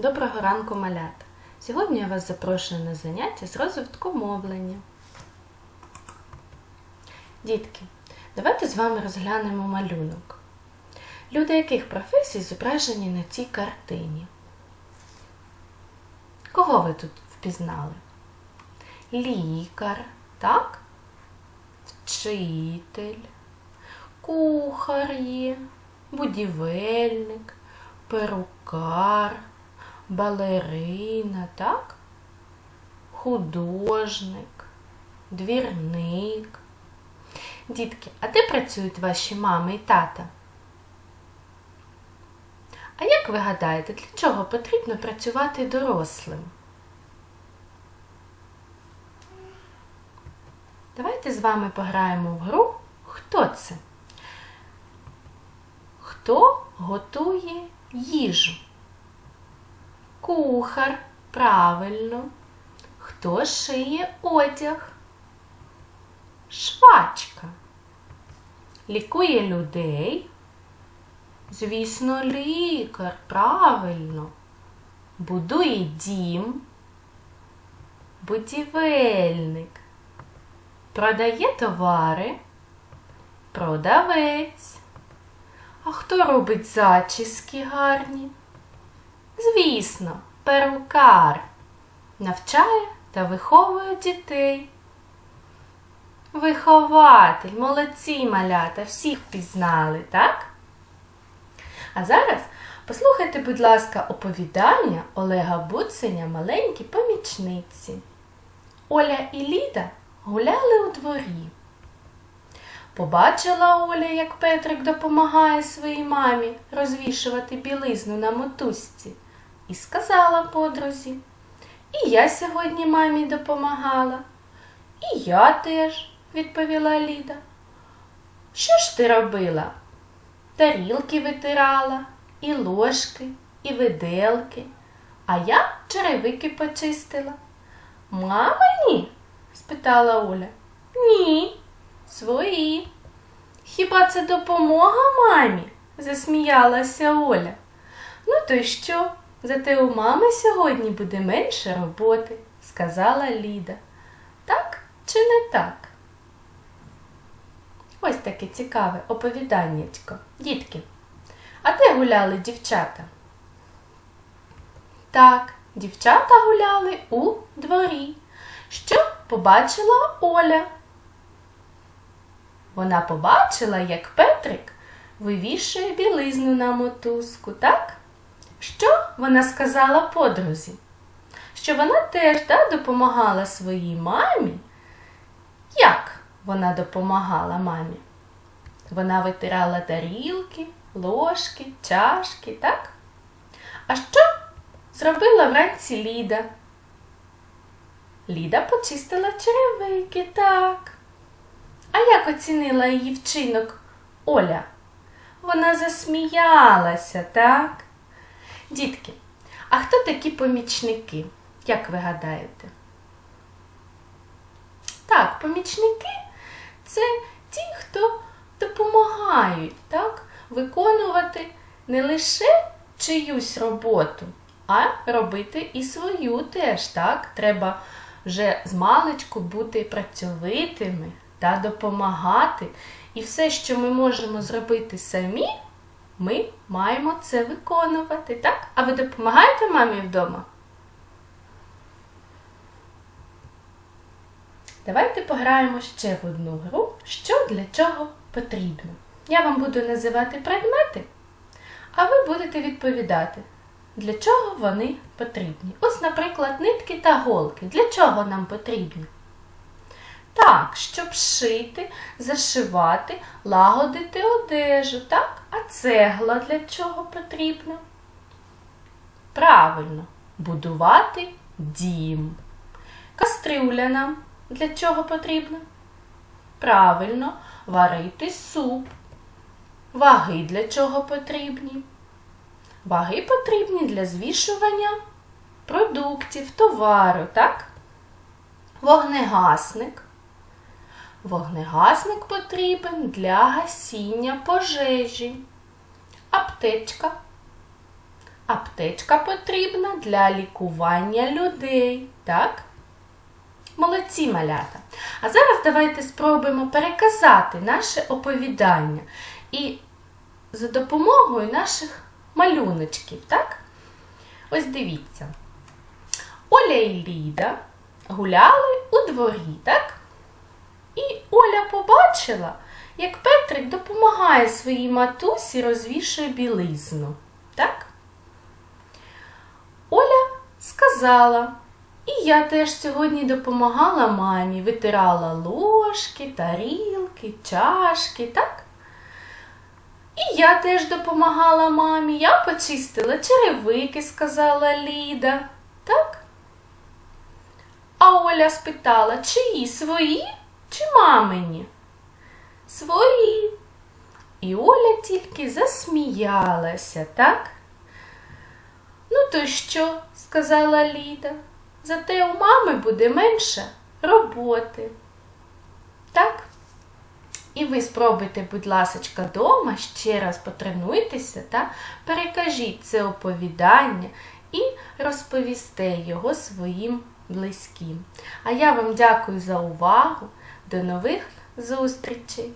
Доброго ранку, малята! Сьогодні я вас запрошую на заняття з розвитку мовлення. Дітки, давайте з вами розглянемо малюнок. Люди яких професій зображені на цій картині? Кого ви тут впізнали? Лікар, так? Вчитель, кухар є, будівельник, перукар, балерина, так? Художник, двірник. Дітки, а де працюють ваші мами і тата? А як ви гадаєте, для чого потрібно працювати дорослим? Давайте з вами пограємо в гру Хто це? Хто готує їжу? Кухар, правильно. Хто шиє одяг? Швачка. Лікує людей. Звісно, лікар, правильно. Будує дім. Будівельник. Продає товари. Продавець. А хто робить зачіски гарні? Звісно, перукар. Навчає та виховує дітей. Вихователь, молодці малята, всіх впізнали, так? А зараз послухайте, будь ласка, оповідання Олега Буценя маленькі помічниці. Оля і Ліда гуляли у дворі. Побачила Оля, як Петрик допомагає своїй мамі розвішувати білизну на мотузці, і сказала подрузі, і я сьогодні мамі допомагала. І я теж, відповіла Ліда. Що ж ти робила? Тарілки витирала, і ложки, і виделки, а я черевики почистила. Мама ні? спитала Оля. Ні, свої. Хіба це допомога мамі? засміялася Оля. Ну, то й що? Зате у мами сьогодні буде менше роботи, сказала Ліда. Так чи не так? Ось таке цікаве оповіданнячко. Дітки, а де гуляли дівчата? Так, дівчата гуляли у дворі. Що побачила Оля? Вона побачила, як Петрик вивішує білизну на мотузку, так? Що вона сказала подрузі? Що вона теж да, допомагала своїй мамі? Як вона допомагала мамі? Вона витирала тарілки, ложки, чашки, так? А що зробила вранці Ліда? Ліда почистила черевики, так. А як оцінила її вчинок Оля? Вона засміялася, так? Дітки, а хто такі помічники? Як ви гадаєте? Так, помічники це ті, хто допомагають так, виконувати не лише чиюсь роботу, а робити і свою теж. так? Треба вже з маличку бути працьовитими та допомагати. І все, що ми можемо зробити самі, ми маємо це виконувати, так? А ви допомагаєте мамі вдома? Давайте пограємо ще в одну гру, що для чого потрібно. Я вам буду називати предмети, а ви будете відповідати, для чого вони потрібні. Ось, наприклад, нитки та голки. Для чого нам потрібні? Так, щоб шити, зашивати, лагодити одежу, так? А цегла для чого потрібна? Правильно, будувати дім. Кастрюля нам для чого потрібна? Правильно, варити суп. Ваги для чого потрібні? Ваги потрібні для звішування продуктів, товару, так? Вогнегасник. Вогнегасник потрібен для гасіння пожежі. Аптечка. Аптечка потрібна для лікування людей, так? Молодці малята. А зараз давайте спробуємо переказати наше оповідання і за допомогою наших малюночків, так? Ось дивіться. Оля і Ліда гуляли у дворі, так? І Оля побачила, як Петрик допомагає своїй матусі розвішує білизну. Так? Оля сказала, і я теж сьогодні допомагала мамі, витирала ложки, тарілки, чашки, так? І я теж допомагала мамі. Я почистила черевики, сказала Ліда. Так? А Оля спитала, чиї свої мамині? Свої. І Оля тільки засміялася, так? Ну, то що? сказала Ліда. Зате у мами буде менше роботи. Так? І ви спробуйте, будь ласочка, дома ще раз потренуйтеся та перекажіть це оповідання і розповісте його своїм близьким. А я вам дякую за увагу. До нових зустрічей!